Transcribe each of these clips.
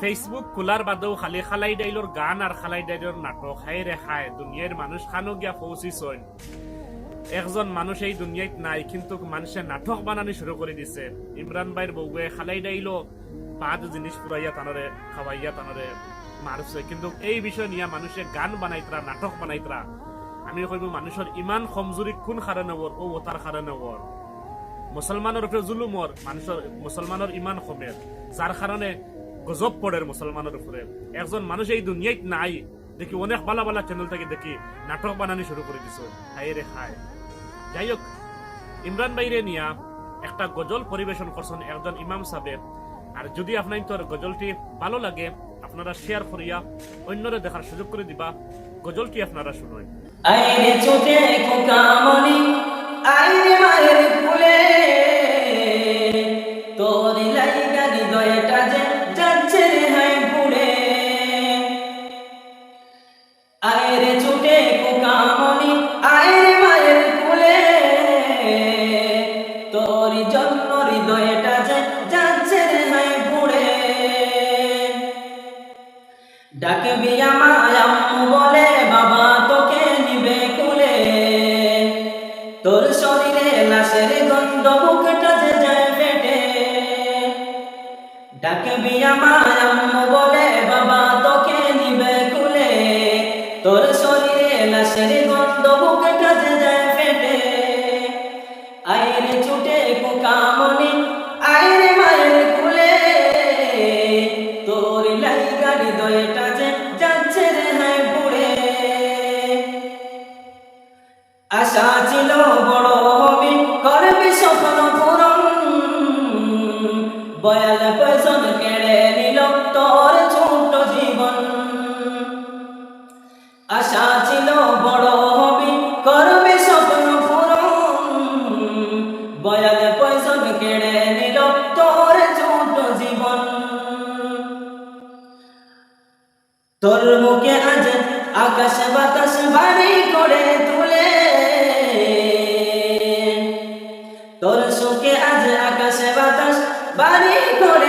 Facebook খোলার বাদেও খালি খালাই ডাইলর গান আর খালাই ডাইলর নাটক, হাই রে খায় দুনিয়ার মানুষ খানো গিয়া পৌঁছিছইন একজন মানুষ এই দুনিয়াত নাই, কিন্তু মানুষের নাটক বানানি শুরু করে দিছে। ইমরান ভাইয়ের বউয়ে খালাই ডাইলো পাঁচ জিনিস পুরাইয়া তানরে খাওয়াইয়া তানরে মারছে কিন্তু এই বিষয় নিয়ে মানুষে গান বানাইতরা নাটক বানাইতরা আমি কইব মানুষের ইমান কমজোরি কোন কারণে ওর ও তার কারণে ওর মুসলমানের উপরে জুলুমর মানুষের মুসলমানের ইমান কমের যার কারণে গজব পড়ে মুসলমানের উপরে একজন মানুষ এই দুনিয়াত নাই, দেখি অনেক ভালো ভালো চ্যানেল থেকে দেখি নাটক বানানি শুরু করে দিছ। হায় রে খায় যাই হোক, ইমরান ভাইরে নিয়া একটা গজল পরিবেশন করছেন একজন ইমাম সাহেব আর যদি আপনার তোর গজলটি ভালো লাগে, আপনারা শেয়ার করিয়া অন্যরা দেখার সুযোগ করে দিবা। গজলটি আপনারা শুনুন। আইরে ছোটে কোকামনি আইরে মায়ের ডাকবি আমায় আম্মু বলে, বাবা তোকে নিবে কুলে। তোর শরীরে লাশের গন্ধ বুকটা যে যায় পেটে ডাকবি আমায় আম্মু বলে, বাবা তোকে নিবে কুলে। তোর শরীরে লাশের গন্ধ বুকটা যে যায় পেটে আইরে ছুটে কুকামনি বয়াল কেড়ে নিল তোর ছোট জীবন। আশা ছিল বড় হবি, করবি স্বপ্ন পূরণ। বয়াল পয়সন কেড়ে নিল তোর ছোট জীবন। তোর মুখে আজ আকাশ বাতাস বাড়ি করে তুলে। তোর সুখে আজ আকাশ বাতাস বাড়ি করে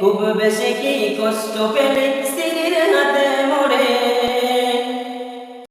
খুব বেশি কি কষ্ট পেলে?